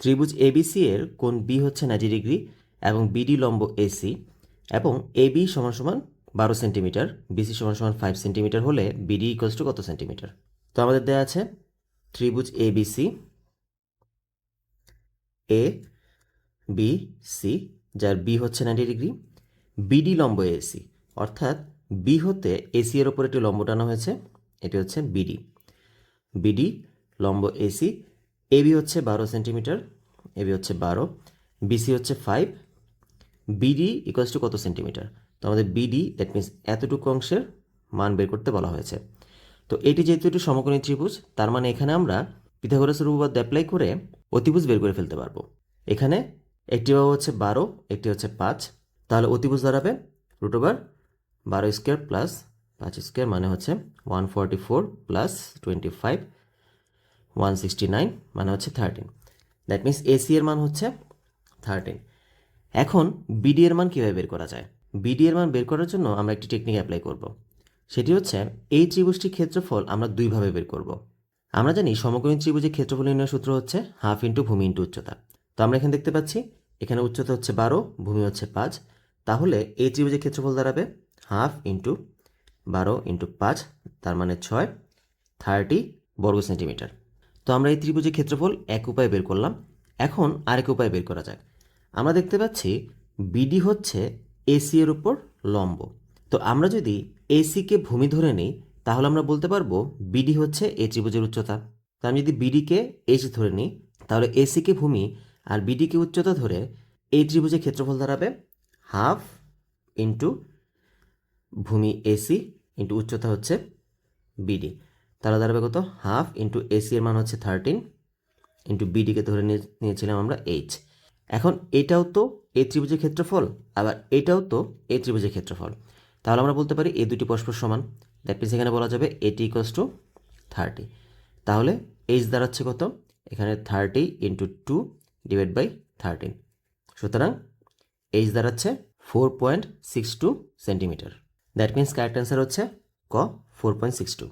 ত্রিভুজ এবিসি এর কোণ বি হচ্ছে নাইনটি ডিগ্রি এবং বিডি লম্ব এসি এবং এবি সমান সমান বারো সেন্টিমিটার বিসি সমান সমান ফাইভ সেন্টিমিটার হলে বিডি ইকোয়ালস টু কত সেন্টিমিটার? তো আমাদের দেওয়া আছে ত্রিভুজ এবিসি এ বি সি, যার বি হচ্ছে নাইনটি ডিগ্রি বিডি লম্ব এসি অর্থাৎ বি হতে এসি এর ওপর একটি লম্ব টানা হয়েছে, এটি হচ্ছে বিডি বিডি লম্ব এসি এবি হচ্ছে বারো সেন্টিমিটার এবি হচ্ছে বারো বিসি হচ্ছে ফাইভ বিডি ইকুয়ালস টু কত সেন্টিমিটার? তো আমাদের বিডি দ্যাট মিনস এতটুকু অংশের মান বের করতে বলা হয়েছে। তো এটি যেহেতু একটি সমকোণী ত্রিভুজ, তার মানে এখানে আমরা পিথাগোরাসের উপপাদ্য অ্যাপ্লাই করে অতিভুজ বের করে ফেলতে পারব। এখানে একটি বাহু হচ্ছে বারো, একটি হচ্ছে পাঁচ, তাহলে অতিভুজ দাঁড়াবে রুট ওভার বারো স্কোয়ার প্লাস পাঁচ স্কোয়ার মানে হচ্ছে one forty four plus twenty five one sixty nine মানে হচ্ছে থার্টিন দ্যাট মিন্স এসি এর মান হচ্ছে থার্টিন এখন বিডি এর মান কীভাবে বের করা যায়? বিডি এর মান বের করার জন্য আমরা একটি টেকনিক অ্যাপ্লাই করব। সেটি হচ্ছে এই ত্রিভুজটির ক্ষেত্রফল আমরা দুইভাবে বের করব। আমরা জানি সমকোণী ত্রিভুজের ক্ষেত্রফল নির্ণয় সূত্র হচ্ছে হাফ ইন্টু ভূমি ইন্টু উচ্চতা। তো আমরা এখানে দেখতে পাচ্ছি, এখানে উচ্চতা হচ্ছে বারো, ভূমি হচ্ছে পাঁচ। তাহলে এই ত্রিভুজের ক্ষেত্রফল দাঁড়াবে হাফ ইন্টু বারো ইন্টু পাঁচ, তার মানে ছয় থার্টি বর্গ সেন্টিমিটার। তো আমরা এই ত্রিভুজের ক্ষেত্রফল এক উপায়ে বের করলাম। এখন আরেক উপায়ে বের করা যাক। আমরা দেখতে পাচ্ছি বিডি হচ্ছে এসি এর উপর লম্ব। তো আমরা যদি এসিকে ভূমি ধরে নিই, তাহলে আমরা বলতে পারব বিডি হচ্ছে এই ত্রিভুজের উচ্চতা। তো আমি যদি বিডিকে এসি ধরে নিই, তাহলে এসিকে ভূমি আর বিডিকে উচ্চতা ধরে এই ত্রিভুজের ক্ষেত্রফল দাঁড়াবে হাফ ইন্টু ভূমি এসি ইন্টু উচ্চতা হচ্ছে বিডি তাহলে দাঁড়াবে কত? হাফ ইন্টু এসি এর মান হচ্ছে থার্টিন ইন্টু বিডিকে ধরে নিয়ে, নিয়েছিলাম আমরা এইচ এখন এটাও তো এই ত্রিভুজের ক্ষেত্রফল, আবার এটাও তো এই ত্রিভুজের ক্ষেত্রফল। তাহলে আমরা বলতে পারি এ দুটি পরস্পর সমান। দ্যাট মিনস এখানে বলা যাবে এটি ইকোয়াস টু থার্টি তাহলে এইচ দাঁড়াচ্ছে কত? এখানে thirty into two divide by thirteen সুতরাং এইচ দাঁড়াচ্ছে four point six two centimetre that means correct answer হচ্ছে ক? Four point six two